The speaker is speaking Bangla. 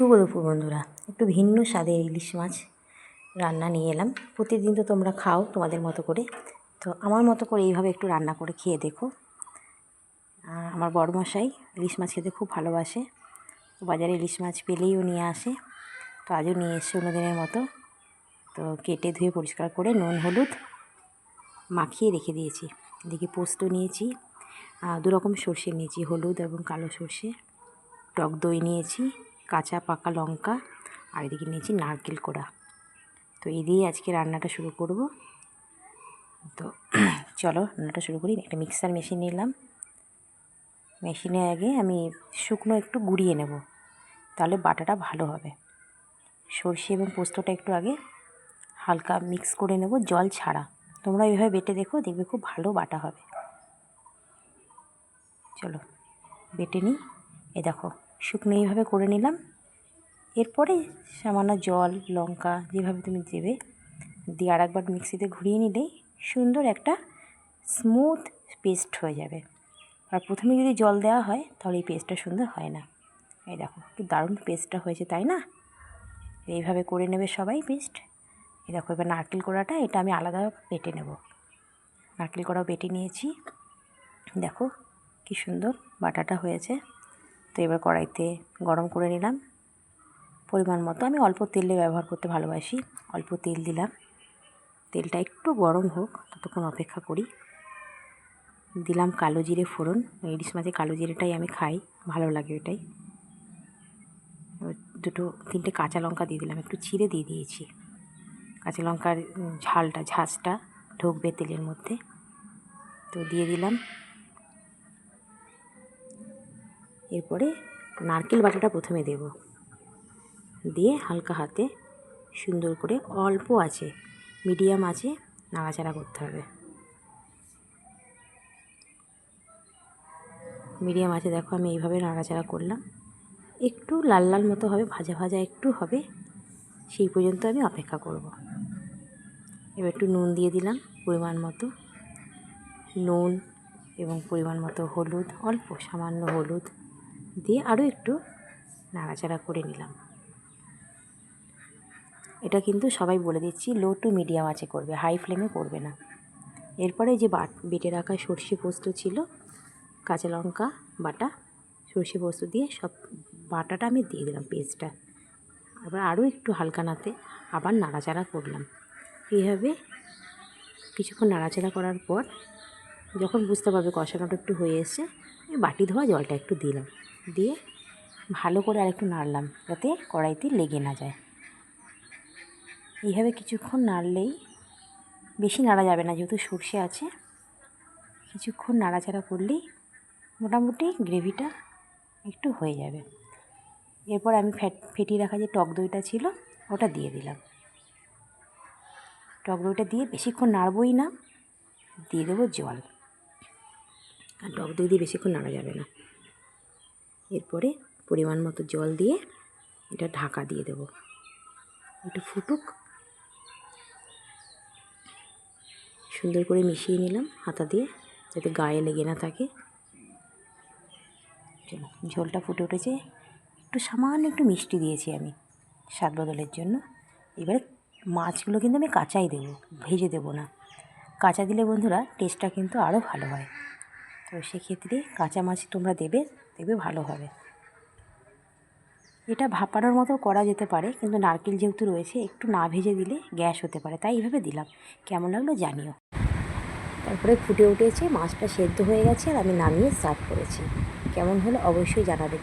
শুভ দুপুর বন্ধুরা। একটু ভিন্ন স্বাদের ইলিশ মাছ রান্না নিয়ে এলাম। প্রতিদিন তো তোমরা খাও তোমাদের মতো করে। তো আমার মতো করে এইভাবে একটু রান্না করে খেয়ে দেখো। আমার বড়মশাই ইলিশ মাছ খেতে খুব ভালোবাসে। বাজারে ইলিশ মাছ পেলেইও নিয়ে আসে। তো আজও নিয়ে এসে অন্যদিনের মতো। তো কেটে ধুয়ে পরিষ্কার করে নুন হলুদ মাখিয়ে রেখে দিয়েছি। এদিকে পোস্ত নিয়েছি আহ, দু রকম সর্ষে নিয়েছি হলুদ এবং কালো সর্ষে। টক দই নিয়েছি। কাঁচা পাকা লঙ্কা আর এদিকে নিয়েছি নারকেল কোড়া। তো এই দিয়েই আজকে রান্নাটা শুরু করব। তো চলো রান্নাটা শুরু করি। একটা মিক্সার মেশিন নিলাম। মেশিনে আগে আমি শুকনো একটু গুঁড়িয়ে নেব। তাহলে বাটাটা ভালো হবে। সর্ষে এবং পোস্তটা একটু আগে হালকা মিক্স করে নেব, জল ছাড়া। তোমরা এইভাবে বেটে দেখো, দেখবে খুব ভালো বাটা হবে। চলো, বেটে নিই। এ দেখো শুকনো এইভাবে করে নিলাম। এরপরে সামান্য জল, লঙ্কা যেভাবে তুমি দেবে দিয়ে আর একবার মিক্সিতে ঘুরিয়ে নিলেই সুন্দর একটা স্মুথ পেস্ট হয়ে যাবে। আর প্রথমে যদি জল দেওয়া হয় তাহলে এই পেস্টটা সুন্দর হয় না। এই দেখো, কি দারুণ পেস্টটা হয়েছে, তাই না? এইভাবে করে নেবে সবাই পেস্ট। এই দেখো, এবার নারকেল কোড়াটা, এটা আমি আলাদা বেটে নেব। নারকেল কোড়াও বেটে নিয়েছি। দেখো, কি সুন্দর বাটাটা হয়েছে। তো এবার কড়াইতে গরম করে নিলাম। পরিমাণ মতো আমি অল্প তেলে ব্যবহার করতে ভালোবাসি। অল্প তেল দিলাম। তেলটা একটু গরম হোক, ততক্ষণ অপেক্ষা করি। দিলাম কালো জিরে ফোড়ন। ইলিশ মাছে কালো জিরেটাই আমি খাই, ভালো লাগে ওটাই দুটো, তিনটে কাঁচা লঙ্কা দিয়ে দিলাম। একটু চিড়ে দিয়ে দিয়েছি। কাঁচা লঙ্কার ঝালটা ঝাঁঝটা ঢুকবে তেলের মধ্যে। তো দিয়ে দিলাম। এরপরে নারকেল বাটাটা প্রথমে দেব। দিয়ে হালকা হাতে সুন্দর করে অল্প আছে, মিডিয়াম আছে, নাড়াচাড়া করতে হবে। মিডিয়াম আছে, দেখো আমি এইভাবে নাড়াচাড়া করলাম। একটু লাল লাল মতো হবে, ভাজা ভাজা একটু হবে, সেই পর্যন্ত আমি অপেক্ষা করব। এবার একটু নুন দিয়ে দিলাম, পরিমাণ মতো। নুন এবং পরিমাণ মতো হলুদ, অল্প সামান্য হলুদ। দিয়ে আরও একটু নাড়াচাড়া করে নিলাম। এটা কিন্তু সবাই বলে দিচ্ছি লো টু মিডিয়াম আছে করবে হাই ফ্লেমে করবে না। এরপরে যে বাট, বেটে রাখা সর্ষে পোস্ত ছিল, কাঁচা লঙ্কা, বাটা, সর্ষে পোস্ত দিয়ে সব বাটাটা আমি দিয়ে দিলাম পেস্টটা আবার আরও একটু হালকা নাতে আবার নাড়াচাড়া করলাম। এইভাবে কিছুক্ষণ নাড়াচাড়া করার পর যখন বুঝতে পারবে কষানোটা একটু হয়ে এসছে আমি বাটি ধোয়া জলটা একটু দিলাম। দিয়ে ভালো করে আরেকটু নাড়লাম যাতে কড়াইতে লেগে না যায়। এইভাবে কিছুক্ষণ নাড়লেই বেশি নাড়া যাবে না, যেহেতু সর্ষে আছে। কিছুক্ষণ নাড়াচাড়া করলেই মোটামুটি গ্রেভিটা একটু হয়ে যাবে। এরপর আমি ফ্যাট ফেটিয়ে রাখা যে টক দইটা ছিল, ওটা দিয়ে দিলাম। টক দইটা দিয়ে বেশিক্ষণ নাড়বই না, দিয়ে দেবো জল। আর টক দই দিয়ে বেশিক্ষণ নাড়া যাবে না। এরপরে পরিমাণ মতো জল দিয়ে এটা ঢাকা দিয়ে দেবো। একটু ফুটুক। সুন্দর করে মিশিয়ে নিলাম হাতা দিয়ে যাতে গায়ে লেগে না থাকে। ঝোলটা ফুটে উঠেছে। একটু সামান্য একটু মিষ্টি দিয়েছি আমি স্বাদ বদলের জন্য। এবারে মাছগুলো কিন্তু আমি কাঁচাই দেবো, ভেজে দেবো না। কাঁচা দিলে বন্ধুরা টেস্টটা কিন্তু আরও ভালো হয়। তো সেক্ষেত্রে কাঁচা মাছ তোমরা দেবে দেবে ভালো হবে। এটা ভাপানোর মতো করা যেতে পারে, কিন্তু নারকেল যেহেতু রয়েছে, একটু না ভেজে দিলে গ্যাস হতে পারে, তাই এইভাবে দিলাম। কেমন লাগল জানিও। তারপরে ফুটে উঠেছে, মাছটা সেদ্ধ হয়ে গেছে, আর আমি নামিয়ে সার্ভ করেছি। কেমন হলো অবশ্যই জানাবে।